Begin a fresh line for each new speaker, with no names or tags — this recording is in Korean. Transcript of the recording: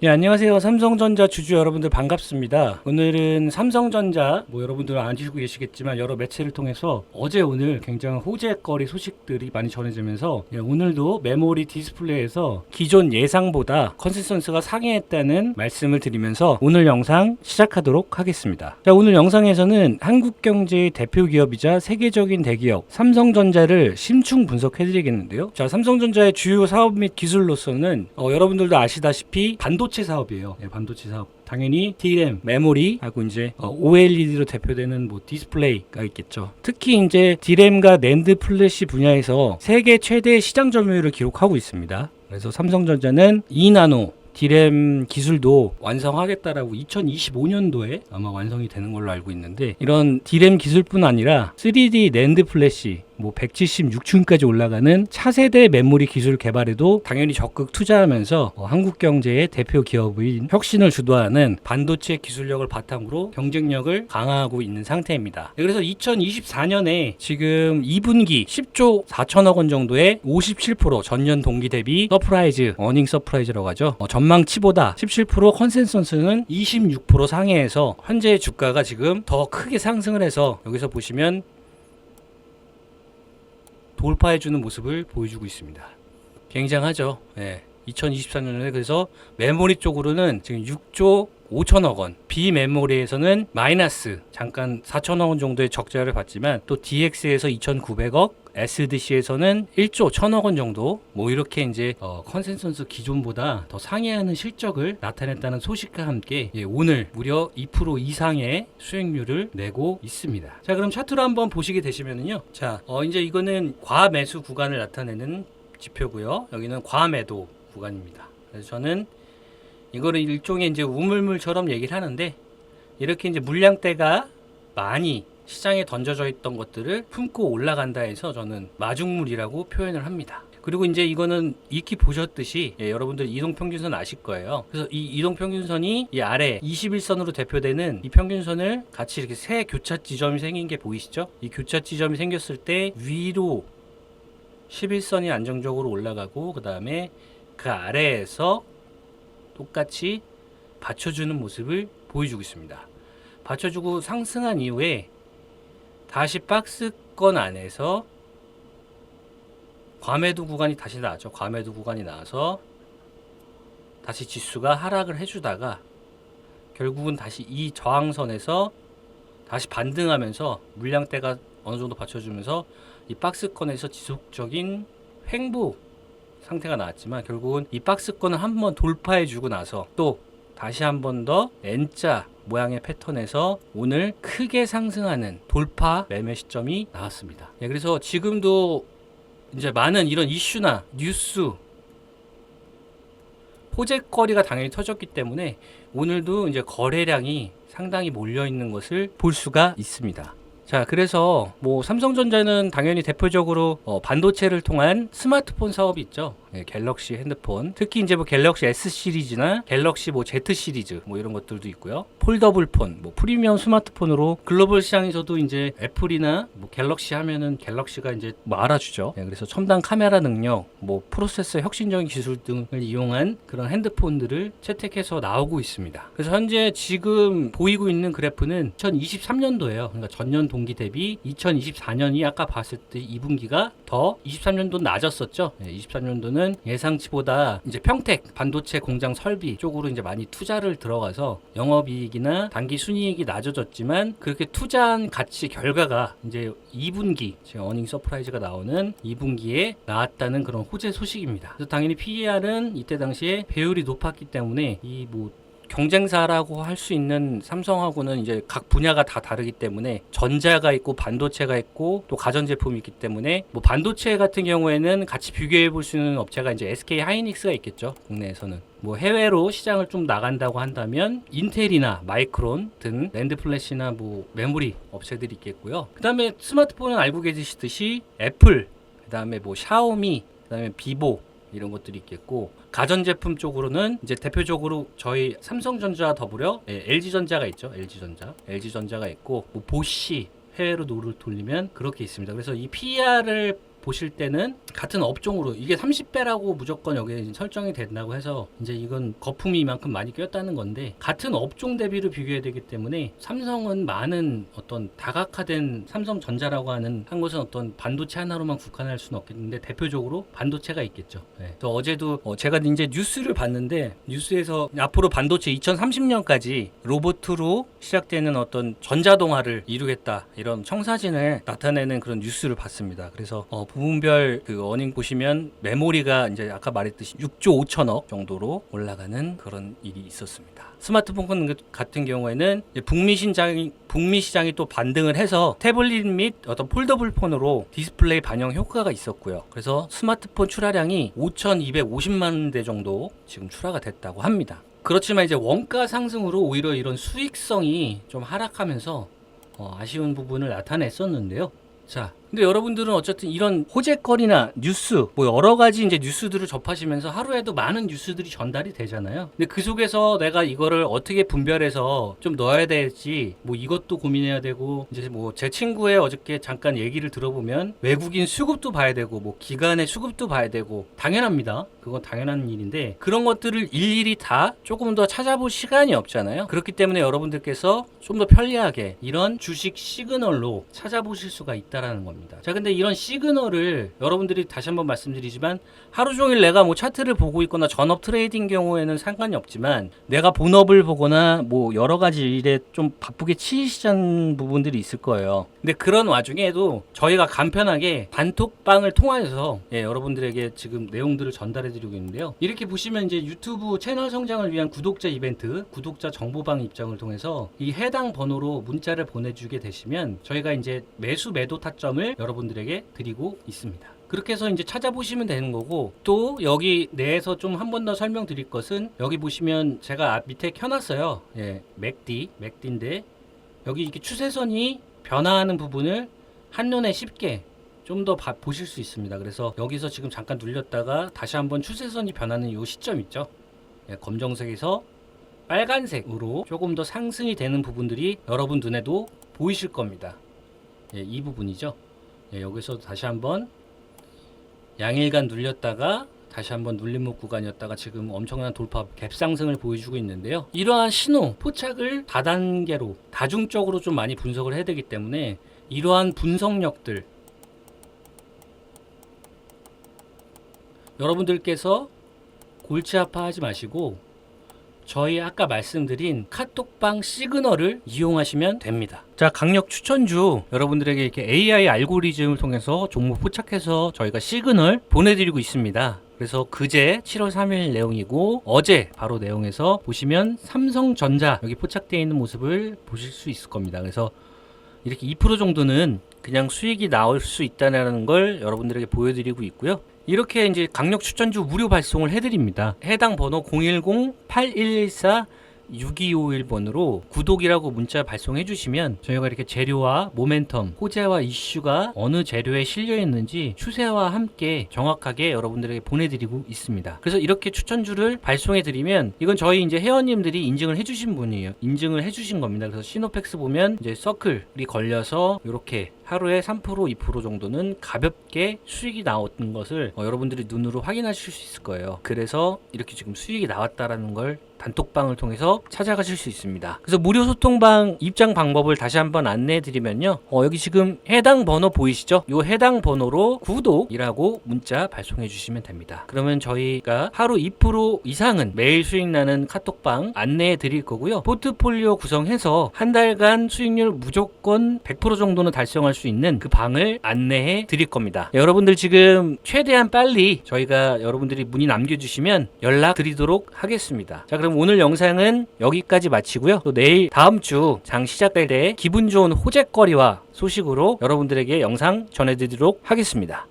예, 안녕하세요. 삼성전자 주주 여러분들 반갑습니다. 오늘은 삼성전자, 뭐 여러분들 아시고 계시겠지만 여러 매체를 통해서 어제 오늘 굉장히 호재거리 소식들이 많이 전해지면서 예, 오늘도 메모리 디스플레이에서 기존 예상보다 컨센서스가 상회했다는 말씀을 드리면서 오늘 영상 시작하도록 하겠습니다. 자, 오늘 영상에서는 한국 경제의 대표 기업이자 세계적인 대기업 삼성전자를 심층 분석해 드리겠는데요. 자, 삼성전자의 주요 사업 및 기술로서는 어, 여러분들도 아시다시피 반도 체 사업이에요. 네, 반도체 사업. 당연히 DRAM, 메모리 하고 이제 어, OLED로 대표되는 뭐 디스플레이가 있겠죠. 특히 이제 DRAM과 낸드 플래시 분야에서 세계 최대 시장 점유율을 기록하고 있습니다. 그래서 삼성전자는 2나노 디램 기술도 완성하겠다라고 2025년도에 아마 완성이 되는 걸로 알고 있는데 이런 디램 기술뿐 아니라 3D 낸드 플래시 뭐 176층까지 올라가는 차세대 메모리 기술 개발에도 당연히 적극 투자하면서 어, 한국 경제의 대표 기업인 혁신을 주도하는 반도체 기술력을 바탕으로 경쟁력을 강화하고 있는 상태입니다. 네, 그래서 2024년에 지금 2분기 10조 4천억 원 정도의 57% 전년 동기 대비 서프라이즈 어닝 서프라이즈라고 하죠. 어, 전망치보다 17% 컨센서스는 26% 상회해서 현재 주가가 지금 더 크게 상승을 해서 여기서 보시면 돌파해주는 모습을 보여주고 있습니다. 굉장하죠. 예. 2024년에 그래서 메모리 쪽으로는 지금 6조 5천억 원, 비메모리에서는 마이너스 잠깐 4천억 원 정도의 적자를 봤지만 또 DX에서 2,900억, SDC에서는 1조 1천억 원 정도 뭐 이렇게 이제 어, 컨센서스 기존보다 더 상회하는 실적을 나타냈다는 소식과 함께 예, 오늘 무려 2% 이상의 수익률을 내고 있습니다. 자 그럼 차트로 한번 보시게 되시면은요. 자 어, 이제 이거는 과매수 구간을 나타내는 지표고요. 여기는 과매도 구간입니다. 그래서 저는 이거를 일종의 이제 우물물처럼 얘기를 하는데 이렇게 이제 물량대가 많이 시장에 던져져 있던 것들을 품고 올라간다 해서 저는 마중물이라고 표현을 합니다. 그리고 이제 이거는 익히 보셨듯이 예, 여러분들 이동평균선 아실 거예요. 그래서 이 이동평균선이 이 아래 21선으로 대표되는 이 평균선을 같이 이렇게 세 교차 지점이 생긴 게 보이시죠? 이 교차 지점이 생겼을 때 위로 11선이 안정적으로 올라가고 그 다음에 그 아래에서 똑같이 받쳐주는 모습을 보여주고 있습니다. 받쳐주고 상승한 이후에 다시 박스권 안에서 과매도 구간이 다시 나왔죠. 과매도 구간이 나와서 다시 지수가 하락을 해주다가 결국은 다시 이 저항선에서 다시 반등하면서 물량대가 어느 정도 받쳐주면서 이 박스권에서 지속적인 횡보 상태가 나왔지만 결국은 이 박스권을 한번 돌파해 주고 나서 또 다시 한 번 더 N자 모양의 패턴에서 오늘 크게 상승하는 돌파 매매 시점이 나왔습니다. 예, 그래서 지금도 이제 많은 이런 이슈나 뉴스 호재거리가 당연히 터졌기 때문에 오늘도 이제 거래량이 상당히 몰려 있는 것을 볼 수가 있습니다. 자, 그래서 뭐 삼성전자는 당연히 대표적으로 어, 반도체를 통한 스마트폰 사업이 있죠. 예, 갤럭시 핸드폰. 특히 이제 뭐 갤럭시 S 시리즈나 갤럭시 뭐 Z 시리즈 뭐 이런 것들도 있고요. 폴더블 폰, 뭐 프리미엄 스마트폰으로 글로벌 시장에서도 이제 애플이나 뭐 갤럭시 하면은 갤럭시가 이제 뭐 알아주죠. 예, 그래서 첨단 카메라 능력, 뭐 프로세서 혁신적인 기술 등을 이용한 그런 핸드폰들을 채택해서 나오고 있습니다. 그래서 현재 지금 보이고 있는 그래프는 2023년도예요. 그러니까 전년 동기 대비 2024년이 아까 봤을 때 2분기가 더 23년도 낮았었죠. 예, 23년도는 예상치보다 이제 평택 반도체 공장 설비 쪽으로 이제 많이 투자를 들어가서 영업이익이나 단기 순이익이 낮아졌지만 그렇게 투자한 가치 결과가 이제 2분기 지금 어닝 서프라이즈가 나오는 2분기에 나왔다는 그런 호재 소식입니다. 그래서 당연히 PER은 이때 당시에 배율이 높았기 때문에 이뭐 경쟁사라고 할 수 있는 삼성하고는 이제 각 분야가 다 다르기 때문에 전자가 있고 반도체가 있고 또 가전제품이 있기 때문에 뭐 반도체 같은 경우에는 같이 비교해 볼 수 있는 업체가 이제 SK 하이닉스가 있겠죠 국내에서는. 뭐 해외로 시장을 좀 나간다고 한다면 인텔이나 마이크론 등 랜드 플래시나 뭐 메모리 업체들이 있겠고요. 그다음에 스마트폰은 알고 계시듯이 애플 그다음에 뭐 샤오미 그다음에 비보 이런 것들이 있겠고 가전제품 쪽으로는 이제 대표적으로 저희 삼성전자 더불어 예, LG전자가 있죠. LG전자. LG전자가 있고 뭐 보시 해외로 노를 돌리면 그렇게 있습니다. 그래서 이 PER을 보실 때는 같은 업종으로 이게 30배라고 무조건 여기에 설정이 된다고 해서 이제 이건 거품이 이만큼 많이 꼈다는 건데 같은 업종 대비로 비교해야 되기 때문에 삼성은 많은 어떤 다각화된 삼성전자라고 하는 한 것은 어떤 반도체 하나로만 국한할 수는 없겠는데 대표적으로 반도체가 있겠죠. 네. 또 어제도 어, 제가 이제 뉴스를 봤는데 뉴스에서 앞으로 반도체 2030년까지 로봇으로 시작되는 어떤 전자동화를 이루겠다 이런 청사진을 나타내는 그런 뉴스를 봤습니다. 그래서 어, 부분별 그 어닝 보시면 메모리가 이제 아까 말했듯이 6조 5천억 정도로 올라가는 그런 일이 있었습니다. 스마트폰 같은 경우에는 북미 시장이 북미 시장이 또 반등을 해서 태블릿 및 어떤 폴더블 폰으로 디스플레이 반영 효과가 있었고요. 그래서 스마트폰 출하량이 5,250만 대 정도 지금 출하가 됐다고 합니다. 그렇지만 이제 원가 상승으로 오히려 이런 수익성이 좀 하락하면서 어, 아쉬운 부분을 나타냈었는데요. 자, 근데 여러분들은 어쨌든 이런 호재거리나 뉴스, 뭐 여러 가지 이제 뉴스들을 접하시면서 하루에도 많은 뉴스들이 전달이 되잖아요. 근데 그 속에서 내가 이거를 어떻게 분별해서 좀 넣어야 될지, 뭐 이것도 고민해야 되고, 이제 뭐 제 친구의 어저께 잠깐 얘기를 들어보면 외국인 수급도 봐야 되고, 뭐 기관의 수급도 봐야 되고, 당연합니다. 그건 당연한 일인데, 그런 것들을 일일이 다 조금 더 찾아볼 시간이 없잖아요. 그렇기 때문에 여러분들께서 좀 더 편리하게 이런 주식 시그널로 찾아보실 수가 있다 라는 겁니다. 자, 근데 이런 시그널을 여러분들이 다시 한번 말씀드리지만 하루 종일 내가 뭐 차트를 보고 있거나 전업 트레이딩 경우에는 상관이 없지만 내가 본업을 보거나 뭐 여러 가지 일에 좀 바쁘게 치이시는 부분들이 있을 거예요. 근데 그런 와중에도 저희가 간편하게 단톡방을 통하여서 예, 여러분들에게 지금 내용들을 전달해 드리고 있는데요. 이렇게 보시면 이제 유튜브 채널 성장을 위한 구독자 이벤트, 구독자 정보방 입장을 통해서 이 해당 번호로 문자를 보내주게 되시면 저희가 이제 매수 매도 타 점을 여러분들에게 드리고 있습니다. 그렇게 해서 이제 찾아보시면 되는 거고 또 여기 내에서 좀 한 번 더 설명드릴 것은 여기 보시면 제가 앞 밑에 켜놨어요. 예, 맥디, 맥디인데 여기 이렇게 추세선이 변화하는 부분을 한눈에 쉽게 좀 더 보실 수 있습니다. 그래서 여기서 지금 잠깐 눌렸다가 다시 한번 추세선이 변하는 이 시점 있죠. 예, 검정색에서 빨간색으로 조금 더 상승이 되는 부분들이 여러분 눈에도 보이실 겁니다. 예, 이 부분이죠. 예, 여기서 다시 한번 양일간 눌렸다가 다시 한번 눌림목 구간이었다가 지금 엄청난 돌파 갭 상승을 보여주고 있는데요. 이러한 신호, 포착을 다단계로 다중적으로 좀 많이 분석을 해야 되기 때문에 이러한 분석력들 여러분들께서 골치 아파하지 마시고 저희 아까 말씀드린 카톡방 시그널을 이용하시면 됩니다. 자, 강력 추천주 여러분들에게 이렇게 AI 알고리즘을 통해서 종목 포착해서 저희가 시그널 보내드리고 있습니다. 그래서 그제 7월 3일 내용이고 어제 바로 내용에서 보시면 삼성전자 여기 포착되어 있는 모습을 보실 수 있을 겁니다. 그래서 이렇게 2% 정도는 그냥 수익이 나올 수 있다는 걸 여러분들에게 보여드리고 있고요. 이렇게 이제 강력 추천주 무료 발송을 해드립니다. 해당 번호 010-8114 6251번으로 구독이라고 문자 발송해 주시면 저희가 이렇게 재료와 모멘텀, 호재와 이슈가 어느 재료에 실려 있는지 추세와 함께 정확하게 여러분들에게 보내드리고 있습니다. 그래서 이렇게 추천주를 발송해 드리면 이건 저희 이제 회원님들이 인증을 해주신 분이에요. 인증을 해주신 겁니다. 그래서 시노팩스 보면 이제 서클이 걸려서 이렇게 하루에 3% 2% 정도는 가볍게 수익이 나왔던 것을 어, 여러분들이 눈으로 확인하실 수 있을 거예요. 그래서 이렇게 지금 수익이 나왔다라는 걸 단톡방을 통해서 찾아가실 수 있습니다. 그래서 무료 소통방 입장 방법을 다시 한번 안내해 드리면요. 어, 여기 지금 해당 번호 보이시죠? 이 해당 번호로 구독이라고 문자 발송해 주시면 됩니다. 그러면 저희가 하루 2% 이상은 매일 수익 나는 카톡방 안내해 드릴 거고요. 포트폴리오 구성해서 한 달간 수익률 무조건 100% 정도는 달성할 수 있는 그 방을 안내해 드릴 겁니다. 여러분들 지금 최대한 빨리 저희가 여러분들이 문의 남겨주시면 연락 드리도록 하겠습니다. 자, 그럼 오늘 영상은 여기까지 마치고요. 또 내일 다음 주 장 시작될 때 기분 좋은 호재거리와 소식으로 여러분들에게 영상 전해드리도록 하겠습니다.